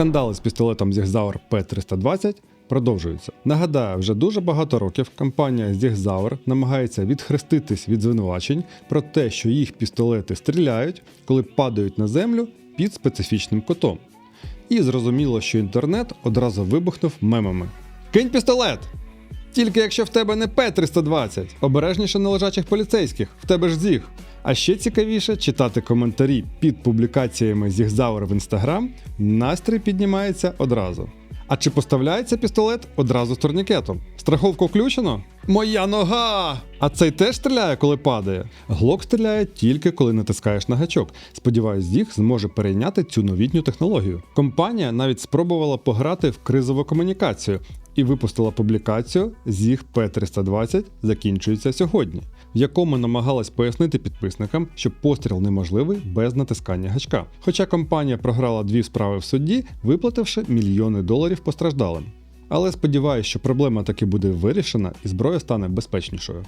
Скандали з пістолетом Zigzauer P320 продовжуються. Нагадаю, вже дуже багато років компанія Zigzauer намагається відхреститись від звинувачень про те, що їх пістолети стріляють, коли падають на землю під специфічним кутом. І зрозуміло, що інтернет одразу вибухнув мемами. Кинь пістолет! Тільки якщо в тебе не П-320, обережніше на лежачих поліцейських, в тебе ж зіг. А ще цікавіше читати коментарі під публікаціями зігзавр в інстаграм, настрій піднімається одразу. А чи поставляється пістолет одразу з турнікетом? Страховку включено? Моя нога! А цей теж стріляє, коли падає. Глок стріляє тільки коли натискаєш на гачок. Сподіваюсь, Зіг зможе перейняти цю новітню технологію. Компанія навіть спробувала пограти в кризову комунікацію і випустила публікацію Зіг П320 закінчується сьогодні, в якому намагалась пояснити підписникам, що постріл неможливий без натискання гачка. Хоча компанія програла дві справи в суді, виплативши мільйони доларів постраждалим. Але сподіваюся, що проблема таки буде вирішена і зброя стане безпечнішою.